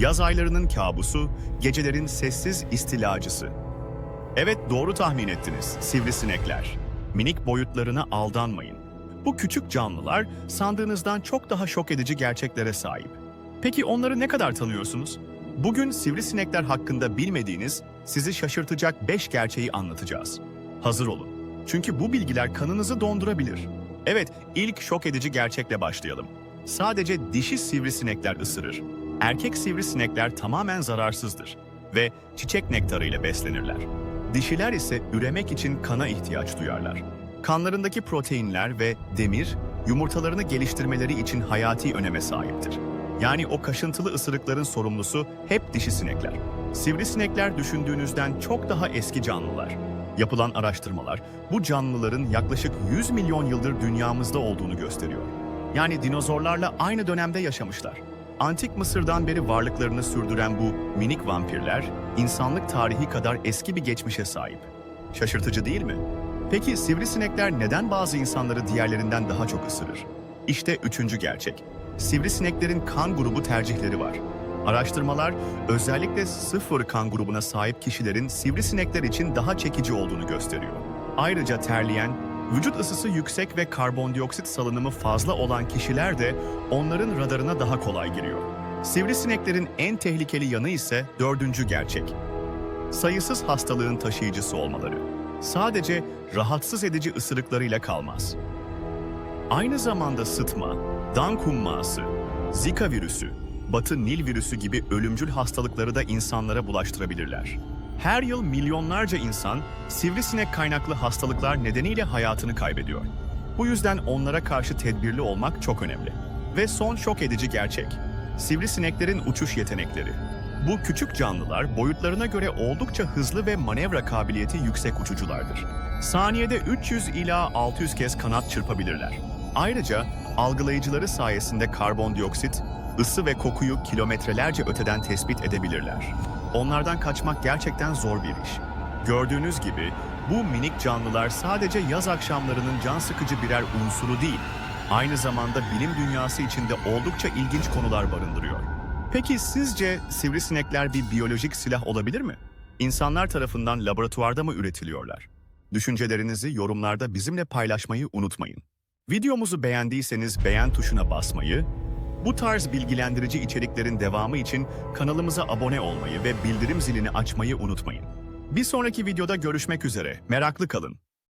Yaz aylarının kabusu, gecelerin sessiz istilacısı. Evet doğru tahmin ettiniz, sivrisinekler. Minik boyutlarına aldanmayın. Bu küçük canlılar sandığınızdan çok daha şok edici gerçeklere sahip. Peki onları ne kadar tanıyorsunuz? Bugün sivrisinekler hakkında bilmediğiniz, sizi şaşırtacak 5 gerçeği anlatacağız. Hazır olun. Çünkü bu bilgiler kanınızı dondurabilir. Evet, ilk şok edici gerçekle başlayalım. Sadece dişi sivrisinekler ısırır. Erkek sivrisinekler tamamen zararsızdır ve çiçek nektarı ile beslenirler. Dişiler ise üremek için kana ihtiyaç duyarlar. Kanlarındaki proteinler ve demir, yumurtalarını geliştirmeleri için hayati öneme sahiptir. Yani o kaşıntılı ısırıkların sorumlusu hep dişi sinekler. Sivrisinekler düşündüğünüzden çok daha eski canlılar. Yapılan araştırmalar bu canlıların yaklaşık 100 milyon yıldır dünyamızda olduğunu gösteriyor. Yani dinozorlarla aynı dönemde yaşamışlar. Antik Mısır'dan beri varlıklarını sürdüren bu minik vampirler, insanlık tarihi kadar eski bir geçmişe sahip. Şaşırtıcı değil mi? Peki sivrisinekler neden bazı insanları diğerlerinden daha çok ısırır? İşte üçüncü gerçek. Sivrisineklerin kan grubu tercihleri var. Araştırmalar özellikle sıfır kan grubuna sahip kişilerin sivrisinekler için daha çekici olduğunu gösteriyor. Ayrıca terleyen, vücut ısısı yüksek ve karbondioksit salınımı fazla olan kişiler de onların radarına daha kolay giriyor. Sivrisineklerin en tehlikeli yanı ise dördüncü gerçek. Sayısız hastalığın taşıyıcısı olmaları. Sadece rahatsız edici ısırıklarıyla kalmaz. Aynı zamanda sıtma, dan kumması, zika virüsü, batı nil virüsü gibi ölümcül hastalıkları da insanlara bulaştırabilirler. Her yıl milyonlarca insan sivrisinek kaynaklı hastalıklar nedeniyle hayatını kaybediyor. Bu yüzden onlara karşı tedbirli olmak çok önemli. Ve son şok edici gerçek. Sivrisineklerin uçuş yetenekleri. Bu küçük canlılar boyutlarına göre oldukça hızlı ve manevra kabiliyeti yüksek uçuculardır. Saniyede 300 ila 600 kez kanat çırpabilirler. Ayrıca algılayıcıları sayesinde karbondioksit, ısı ve kokuyu kilometrelerce öteden tespit edebilirler. Onlardan kaçmak gerçekten zor bir iş. Gördüğünüz gibi bu minik canlılar sadece yaz akşamlarının can sıkıcı birer unsuru değil, aynı zamanda bilim dünyası içinde oldukça ilginç konular barındırıyor. Peki sizce sivrisinekler bir biyolojik silah olabilir mi? İnsanlar tarafından laboratuvarda mı üretiliyorlar? Düşüncelerinizi yorumlarda bizimle paylaşmayı unutmayın. Videomuzu beğendiyseniz beğen tuşuna basmayı, bu tarz bilgilendirici içeriklerin devamı için kanalımıza abone olmayı ve bildirim zilini açmayı unutmayın. Bir sonraki videoda görüşmek üzere. Meraklı kalın.